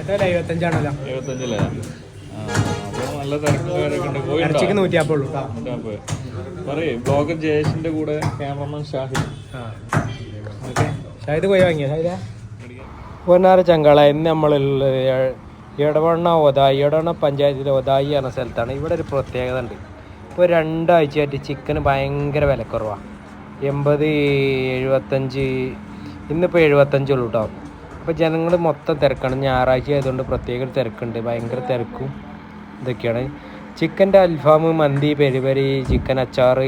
എഴുപത്തഞ്ചാണല്ലോ എഴുപത്തഞ്ചല്ലേ? അപ്പോൾ നല്ല തിരക്കുകാരൊക്കെ നൂറ്റിയാപ്പുള്ളൂ. പറയേ ബ്ലോഗർ ജയേഷിന്റെ കൂടെ ക്യാമറമാൻ ഷാഹിദ്. ഷാഹിദ് പോയി വാങ്ങിയ? ഷാഹിദ? പൊന്നാര ചങ്കള ഇന്ന് നമ്മളുള്ള ഇടവണ്ണ ഒതായി ഇടവണ്ണ പഞ്ചായത്തിലെ ഒതായി എന്ന സ്ഥലത്താണ്. ഇവിടെ ഒരു പ്രത്യേകത ഉണ്ട്. ഇപ്പോൾ രണ്ടാഴ്ചയായിട്ട് ചിക്കന് ഭയങ്കര വിലക്കുറവാണ് എൺപത് എഴുപത്തഞ്ച് ഇന്നിപ്പോൾ എഴുപത്തഞ്ചുള്ളൂ കേട്ടോ അപ്പോൾ ജനങ്ങൾ മൊത്തം തിരക്കാണ്. ഞായറാഴ്ച ആയതുകൊണ്ട് പ്രത്യേക തിരക്കുണ്ട്. ഭയങ്കര തിരക്കും. ഇതൊക്കെയാണ്. ചിക്കന്റെ അൽഫാം മന്തി പെരിപെരി ചിക്കൻ അച്ചാർ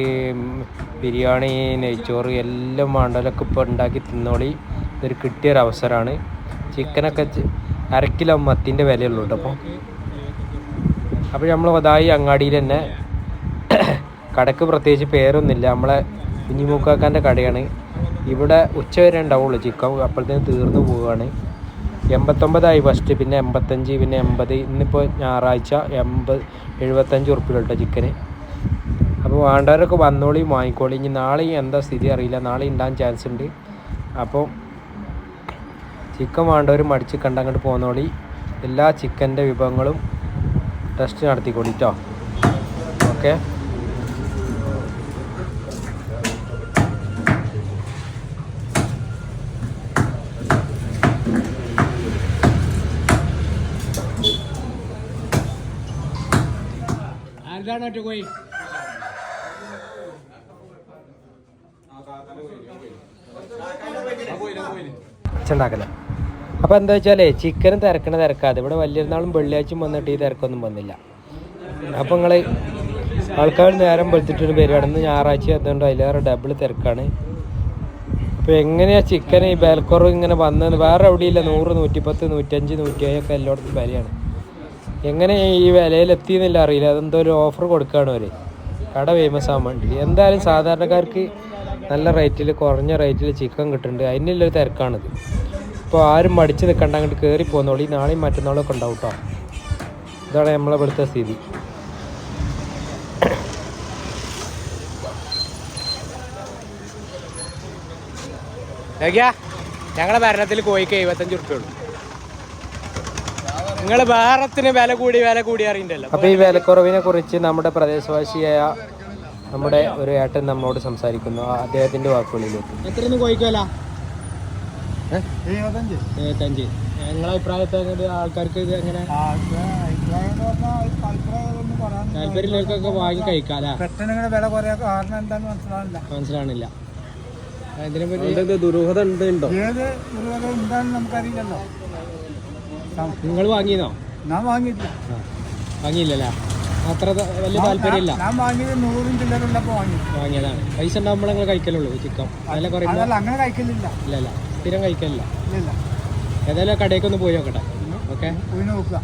ബിരിയാണി നെയ്ച്ചോറ് എല്ലാം വേണ്ടതൊക്കെ ഇപ്പോൾ ഉണ്ടാക്കി തിന്നോളി. ഇതൊരു കിട്ടിയൊരു അവസരമാണ് ചിക്കനൊക്കെ അരക്കിലോ അര കിലോ മത്തിന്റെ വിലയുള്ളൂ കേട്ടോ അപ്പോൾ അപ്പോൾ നമ്മൾ അതായി അങ്ങാടിയിൽ തന്നെ കടക്ക് പ്രത്യേകിച്ച് പേരൊന്നുമില്ല. നമ്മളെ കുഞ്ഞിമൂക്കാക്കാന്റെ കടയാണ്. ഇവിടെ ഉച്ച വരെ ഉണ്ടാവുള്ളൂ. ചിക്കൻ അപ്പോഴത്തേന് തീർന്നു പോവുകയാണ്. എൺപത്തൊമ്പതായി ഫസ്റ്റ് പിന്നെ എൺപത്തഞ്ച് പിന്നെ എൺപത്. ഇന്നിപ്പോൾ ഞായറാഴ്ച എൺപത് എഴുപത്തഞ്ച് ഉറുപ്പിക കേട്ടോ ചിക്കന്. അപ്പോൾ വേണ്ടവരൊക്കെ വന്നോളി വാങ്ങിക്കോളി. ഇനി നാളെ എന്താ സ്ഥിതി അറിയില്ല. നാളെ ഉണ്ടാകാൻ ചാൻസ് ഉണ്ട്. അപ്പോൾ ചിക്കൻ വേണ്ടവർ മടിച്ച് കണ്ട് അങ്ങോട്ട് പോന്നോളി. എല്ലാ ചിക്കന്റെ വിഭവങ്ങളും ടെസ്റ്റ് നടത്തിക്കോളിട്ടോ ഓക്കെ ഒറ്റ പോയി. ഉണ്ടാക്കല അപ്പോൾ എന്താ വെച്ചാലേ ചിക്കനും തിരക്കണ തിരക്കാതെ ഇവിടെ വലിയൊരുന്നാളും വെള്ളിയാഴ്ചയും വന്നിട്ട് ഈ തിരക്കൊന്നും വന്നില്ല. അപ്പോൾ നിങ്ങൾ ആൾക്കാർ നേരം വെളുത്തിട്ടൊരു പരിപാടിന്ന് ഞായറാഴ്ച എത്തുകൊണ്ട് അതിലേറെ ഡബിൾ തിരക്കാണ്. അപ്പോൾ എങ്ങനെയാ ചിക്കൻ ഈ വിലക്കുറവ് ഇങ്ങനെ വന്നത് വേറെ എവിടെയില്ല? നൂറ് നൂറ്റിപ്പത്ത് നൂറ്റഞ്ച് നൂറ്റിയേഴൊക്കെ എല്ലായിടത്തും വിലയാണ്. എങ്ങനെ ഈ വിലയിൽ എത്തിയെന്നില്ല അറിയില്ല. അതെന്തോ ഒരു ഓഫർ കൊടുക്കുകയാണ് അവർ കട ഫേമസ് ആകാൻ വേണ്ടി. എന്തായാലും സാധാരണക്കാർക്ക് നല്ല റേറ്റിൽ കുറഞ്ഞ റേറ്റിൽ ചിക്കൻ കിട്ടുന്നുണ്ട്. അതിനുള്ളൊരു തിരക്കാണിത്. ഇപ്പോൾ ആരും മടിച്ച് നിൽക്കണ്ട അങ്ങോട്ട് കയറി പോകുന്നോളി നാളെയും മറ്റന്നാളും ഒക്കെ ഉണ്ടാവും കേട്ടോ ഇതാണ് നമ്മളെ ഇവിടുത്തെ സ്ഥിതി. ഞങ്ങളെ ഭരണത്തിൽ കോഴിക്ക് എഴുപത്തഞ്ച് ഉറുപ്പ ഉള്ളൂ. നിങ്ങൾ വേറത്തിന് വില കൂടി വില കൂടി അറിയണ്ടല്ലോ. അപ്പൊ ഈ വിലക്കുറവിനെ കുറിച്ച് നമ്മുടെ പ്രദേശവാസിയായ നമ്മുടെ ഒരു ഏട്ടൻ നമ്മളോട് സംസാരിക്കുന്നു. അദ്ദേഹത്തിന്റെ വാക്കുകളിലേക്ക്. എഴുപത്തഞ്ച് ഞങ്ങളെ അഭിപ്രായത്തെ ആൾക്കാർക്ക് ഇത് എങ്ങനെ? താല്പര്യമുള്ളവർക്കൊക്കെ വാങ്ങി പെട്ടെന്ന് വില കാരണം എന്താണെന്ന് മനസ്സിലാവില്ല ദുരൂഹത ഉണ്ട് ഉണ്ടോ ഏത് ദുരൂഹത എന്താണെന്ന് നമുക്കറിയില്ലല്ലോ. നിങ്ങൾ വാങ്ങിയതോ? ഞാൻ വാങ്ങിയിട്ടില്ല. വാങ്ങിയില്ലല്ലേ? അത്ര വലിയ താല്പര്യമില്ല. ഞാൻ വാങ്ങിയത് നൂറും ചില്ലറുള്ളപ്പോൾ വാങ്ങി വാങ്ങിയതാണ്. പൈസ ഉണ്ടാകുമ്പോൾ നിങ്ങൾ കഴിക്കലുള്ളൂ ചിക്കൻ അതിലെ കുറേ അങ്ങനെ കഴിക്കലില്ല. സ്ഥിരം കഴിക്കലില്ല. ഇല്ല ഏതായാലും കടയിലേക്ക് ഒന്ന് പോയി നോക്കട്ടെ. ഓക്കെ? പോയി നോക്കുക.